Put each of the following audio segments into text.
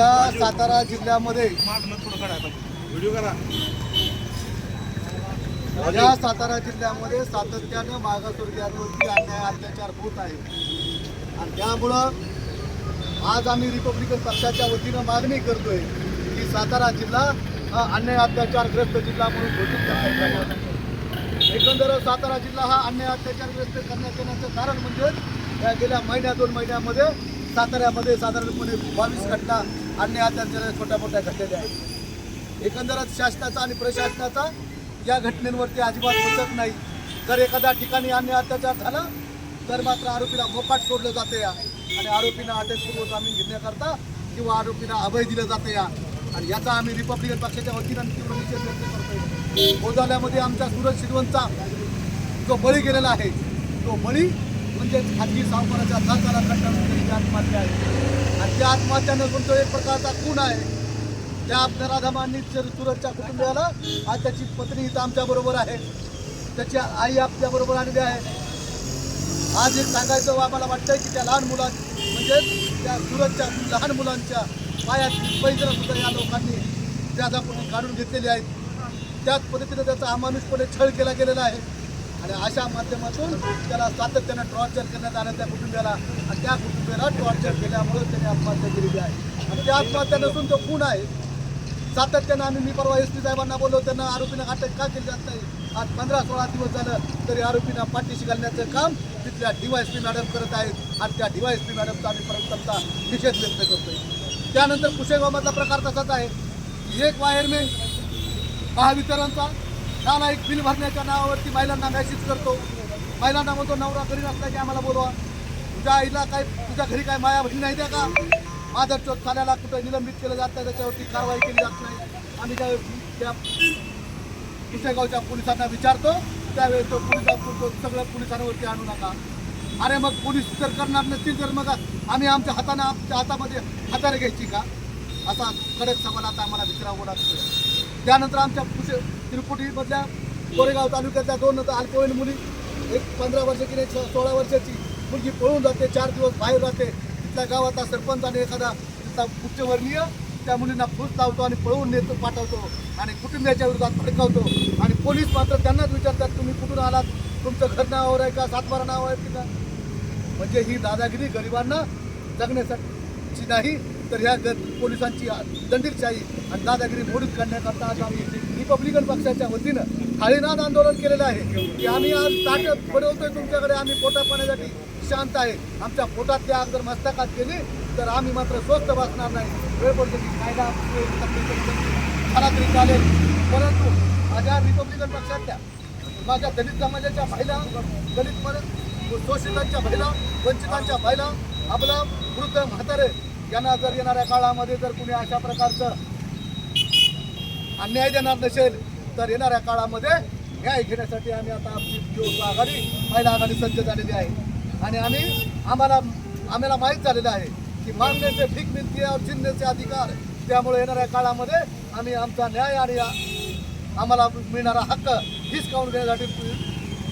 या सातारा जिल्ह्यामध्ये या सातारा जिल्ह्यामध्ये सातत्यानं मागासवर्गीयांवरती अन्याय अत्याचार होत आहे. आणि त्यामुळं आज आम्ही रिपब्लिकन पक्षाच्या वतीनं मागणी करतोय की सातारा जिल्हा हा अन्याय अत्याचारग्रस्त जिल्हा म्हणून घोषित करण्यात एकंदर सातारा जिल्हा हा अन्याय अत्याचारग्रस्त करण्यात येण्याचं कारण म्हणजे या गेल्या महिन्या दोन महिन्यामध्ये साताऱ्यामध्ये साधारणपणे बावीस घटना अन्य अत्याचार छोट्या मोठ्या घटलेल्या आहेत. एकंदरच शासनाचा आणि प्रशासनाचा या घटनेंवरती अजिबात बसत नाही. जर एखाद्या ठिकाणी अन्य अत्याचार झाला तर मात्र आरोपीला मोकाट सोडलं जाते या. आणि आरोपींना अटकपूर्व जामीन घेण्याकरता किंवा आरोपींना अभय दिलं जाते या. आणि याचा आम्ही रिपब्लिकन पक्षाच्या वतीनं तीव्र निषेध व्यक्त करतोय. गोदाल्यामध्ये आमच्या सुरज शिरवंतचा जो बळी गेलेला आहे तो बळी म्हणजेच खाजगी सावकाराच्या जाचाला कंटाळून केलेली आत्महत्या आहे. आणि त्या आत्महत्या नसून तो एक प्रकारचा खून आहे. त्या आपल्या राधामांनी सुरतच्या कुटुंबियाला आज त्याची पत्नी इथं आमच्या बरोबर आहे. त्याची आई आपल्या बरोबर आहे. आज एक सांगायचं आम्हाला वाटतंय की त्या लहान मुलां म्हणजे त्या सुरतच्या लहान मुलांच्या पायात पैजरा सुद्धा या लोकांनी त्या त्याच्याकडून काढून घेतलेली आहेत. त्याच पद्धतीने त्याचा अमानुषपणे छळ केला गेलेला आहे. आणि अशा माध्यमातून त्याला सातत्यानं टॉर्चर करण्यात आलं त्या कुटुंबियाला. आणि त्या कुटुंबियाला टॉर्चर केल्यामुळे त्याने आत्महत्या केलेली आहे. आणि त्या आत्महत्या नसून तो खून आहे. सातत्यानं आम्ही मी परवा एस पी साहेबांना बोललो त्यांना आरोपींना अटक का केली जात नाही? आज पंधरा सोळा दिवस झालं तरी आरोपींना पाठीशी घालण्याचं काम तिथल्या डीवायएसपी मॅडम करत आहेत. आणि त्या डीवायएसपी मॅडमचा आम्ही परंतमचा निषेध व्यक्त करतोय. त्यानंतर कुशेगावमधला प्रकार तसाच आहे. एक वायरमेन महावितरणचा त्याला एक बिल भरण्याच्या नावावरती महिलांना मॅसेज करतो. महिलांना म्हणतो नवरा घरी नसला की आम्हाला बोलवा. तुझ्या आईला काय तुझ्या घरी काय माया भरली नाही त्या का? माझा चोट झाल्याला कुठं निलंबित केलं जात नाही त्याच्यावरती कारवाई केली जात नाही. आम्ही त्या त्या कुशेगावच्या पोलिसांना विचारतो त्यावेळेस तो पोलिसा तो सगळं पोलिसांवरती आणू नका. अरे मग पोलीस जर करणार नसतील तर मग आम्ही आमच्या हाताने आमच्या हातामध्ये हाताने घ्यायची का? असा कडक सवाल आता आम्हाला विचारावं लागतो त्यानंतर आमच्या पुसे त्रिपुटीमधल्या कोरेगाव तालुक्यातल्या दोन अल्पवयीन मुली एक पंधरा वर्षाची आणि एक सोळा वर्षाची मुलगी पळून जाते चार दिवस बाहेर राहते. तिथल्या गावाचा सरपंच आणि एखादा तिथला उच्चवर्णीय त्या मुलींना फूस लावतो आणि पळवून नेतो पाठवतो आणि कुटुंबियाच्या विरोधात भडकावतो. आणि पोलीस मात्र त्यांनाच विचारतात तुम्ही कुठून आलात? तुमचं घर नावावर आहे का? सातबारा नाव आहे की का म्हणजे ही दादागिरी गरिबांना जगण्यासाठी नाही तर ह्या ग पोलिसांची दंडीशाही आणि दादागिरी मोडीत काढण्याकरता आज आम्ही रिपब्लिकन पक्षाच्या वतीनं खाळीनाथ आंदोलन केलेलं आहे. की आम्ही आज ताकद बनवतोय तुमच्याकडे आम्ही पोटा पाण्यासाठी शांत आहे. आमच्या पोटातली आग जर मस्तकात गेली तर आम्ही मात्र स्वस्त बसणार नाही. वेळ पडतो की कायदा झाला तरी चालेल. परंतु माझ्या रिपब्लिकन पक्षातल्या माझ्या दलित समाजाच्या महिला दलित शोषितांच्या महिला वंचितांच्या महिला आपला वृद्ध म्हातारे यांना जर येणाऱ्या काळामध्ये जर कुणी अशा प्रकारचं अन्याय देणार नसेल तर येणाऱ्या काळामध्ये न्याय घेण्यासाठी आम्ही आता आमची युवक आघाडी महिला आघाडी सज्ज झालेली आहे. आणि आम्ही आम्हाला आम्हाला माहीत झालेलं आहे की मागण्याचे भीक मिळते और चिन्हचे अधिकार. त्यामुळे येणाऱ्या काळामध्ये आम्ही आमचा न्याय आणि आम्हाला मिळणारा हक्क हिसकावून घेण्यासाठी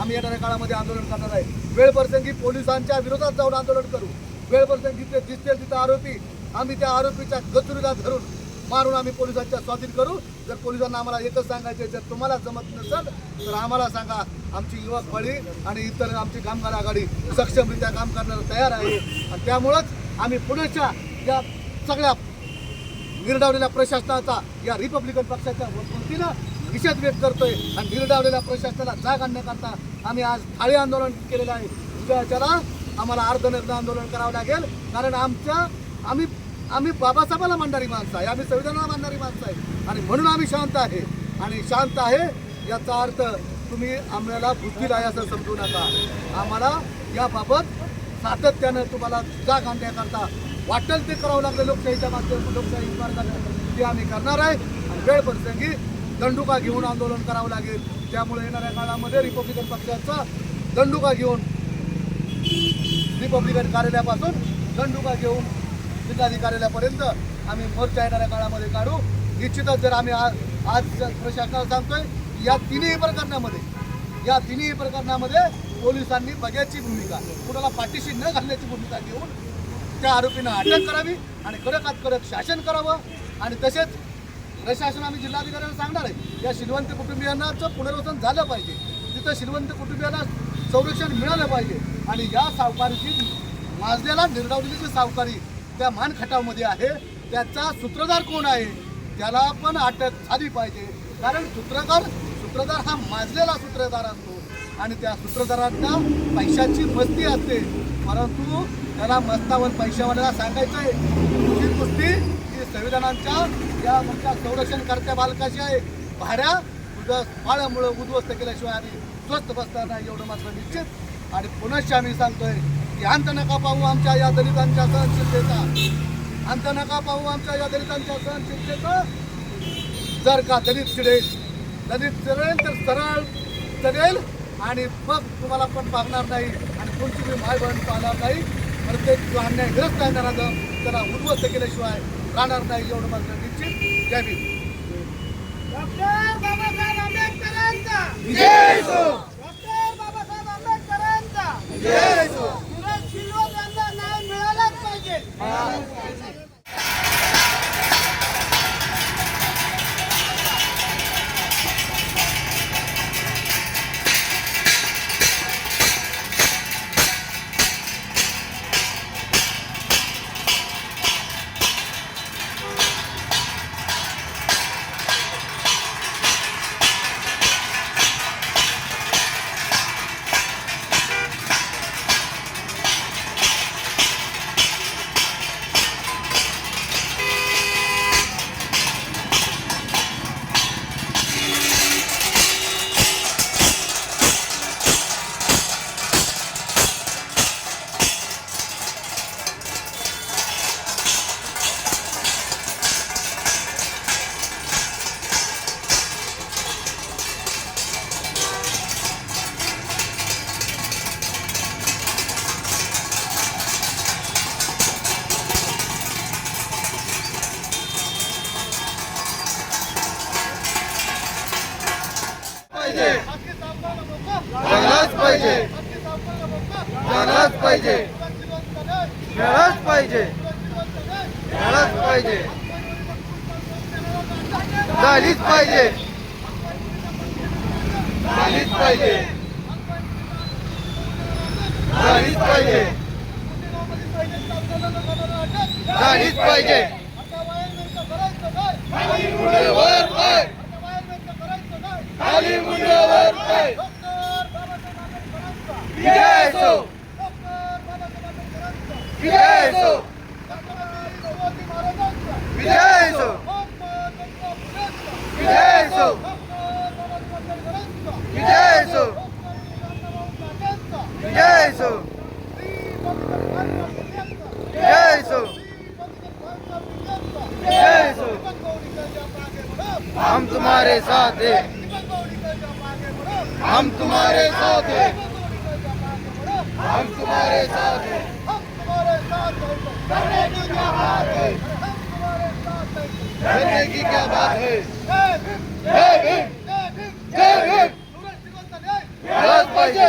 आम्ही येणाऱ्या काळामध्ये आंदोलन करणार आहे. वेळप्रसंगी पोलिसांच्या विरोधात जाऊन आंदोलन करू. वेळप्रसंगी ते दिसतील तिथं आरोपी आम्ही त्या आरोपीच्या गचुरीला धरून मारून आम्ही पोलिसांच्या स्वाधीन करू. जर पोलिसांना आम्हाला एकच सांगायचे जर तुम्हाला जमत नसेल तर आम्हाला सांगा. आमची युवक बळी आणि इतर आमची कामगार आघाडी सक्षमरित्या काम करण्याला तयार आहे. आणि त्यामुळंच आम्ही पुण्याच्या या सगळ्या गिरडावलेल्या प्रशासनाचा या रिपब्लिकन पक्षाच्या वतीनं निषेध व्यक्त करतोय. आणि गिरडावलेल्या प्रशासनाला जाग आणण्याकरता आम्ही आज थाळी आंदोलन केलेलं आहे. त्याला आम्हाला अर्धनग्न आंदोलन करावं लागेल. कारण आमच्या आम्ही आम्ही बाबासाहेबाला मानणारी माणसं आहे आम्ही संविधानाला मानणारी माणसं आहे. आणि म्हणून आम्ही शांत आहे. आणि शांत आहे याचा अर्थ तुम्ही आम्हाला बुद्धी आहे असं समजू नका. आम्हाला याबाबत सातत्यानं तुम्हाला जाग आणण्याकरता वाटेल ते करावं लागलं लोकशाहीच्या माध्यमातून लोकशाही मार्गाने ते आम्ही करणार आहे. आणि वेळ प्रसंगी दंडुका घेऊन आंदोलन करावं लागेल. त्यामुळे येणाऱ्या काळामध्ये रिपब्लिकन पक्षाचा दंडुका घेऊन रिपब्लिकन कार्यालयापासून दंडुका घेऊन जिल्हाधिकाऱ्यापर्यंत आम्ही मोर्चा येणाऱ्या काळामध्ये काढू. निश्चितच जर आम्ही आज आज प्रशासनाला सांगतोय या तिन्ही प्रकरणामध्ये या तिन्ही प्रकरणामध्ये पोलिसांनी बघ्याची भूमिका कुणाला पाठीशी न घालण्याची भूमिका घेऊन त्या आरोपींना अटक करावी आणि कडकात कडक शासन करावं. आणि तसेच प्रशासन आम्ही जिल्हाधिकाऱ्यांना सांगणार आहे या श्रीवंत कुटुंबियांनाचं पुनर्वसन झालं पाहिजे. तिथं श्रीवंत कुटुंबियांना संरक्षण मिळालं पाहिजे. आणि या सावकारीची माजलेला निर्डावलेली जी सावकारी त्या मानखटावमध्ये आहे. त्याचा सूत्रधार कोण आहे? त्याला पण अटक झाली पाहिजे. कारण सूत्रधार सूत्रधार हा माजलेला सूत्रधार असतो. आणि त्या सूत्रधारांना पैशाची मस्ती असते. परंतु त्याला मस्तावर पैशावाल्याला सांगायचं आहे. ही गोष्टी ही संविधानाच्या या मोठ्या संरक्षणकर्त्या बालकाची आहे. भाऱ्या तुझं पाळ्यामुळं उद्ध्वस्त केल्याशिवाय आम्ही स्वस्त बसणार नाही एवढं मात्र निश्चित. आणि पुनश्च आम्ही सांगतोय की अंत नका पाहू आमच्या या दलितांच्या सहनशीलतेचा. अंत नका पाहू आमच्या या दलितांच्या सहनशीलतेचा. जर का दलित चिडेल दलित चिडेल तर सरळ चढेल आणि मग तुम्हाला पण पाहणार नाही आणि कोणती बी माय बहीण पाहणार नाही. प्रत्येक जो अन्यायग्रस्त आहे. ना त्याला उद्ध्वस्त केल्याशिवाय राहणार नाही एवढं मात्र निश्चित. जय भीम. मिळालाच पाहिजे. सुरक्षित मिळालाच पाहिजे. झालीच पाहिजे. झालीच पाहिजे. झालीच पाहिजे. झालीच पाहिजे. आता वायर करायचं काय खाली मुंडे वर पाय आता वायर करायचं काय खाली मुंडे वर पाय डॉक्टर बाबासाहेब आंबेडकरांचा विजय असो डॉक्टर बाबासाहेब आंबेडकरांचा विजय असो छत्रपती शिवाजी महाराजांचा विजय असो विजय असो विजय असो विजय असो विजय असो विजय असो हम तुम्हारे साथ हैं। हम तुम्हारे साथ हैं। हम तुम्हारे साथ हैं हम तुम्हारे साथ हैं करने की क्या बात है हम तुम्हारे करने की क्या बात है? जय भीम जय भीम मिळालंच पाहिजे.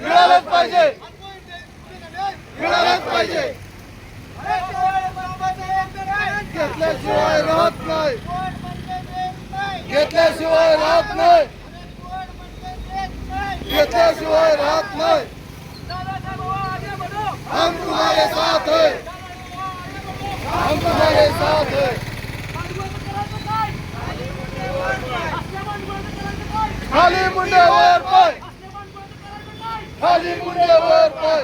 मिळालंच पाहिजे. मिळालंच पाहिजे. घेतल्याशिवाय राहत नाही. घेतल्याशिवाय राहत नाही. घेतल्याशिवाय राहत नाही. हम तुम्हारे साथ हैं. हम तुम्हारे साथ हैं. खाली मुंडे वर पाय खाली मुंडे वर पाय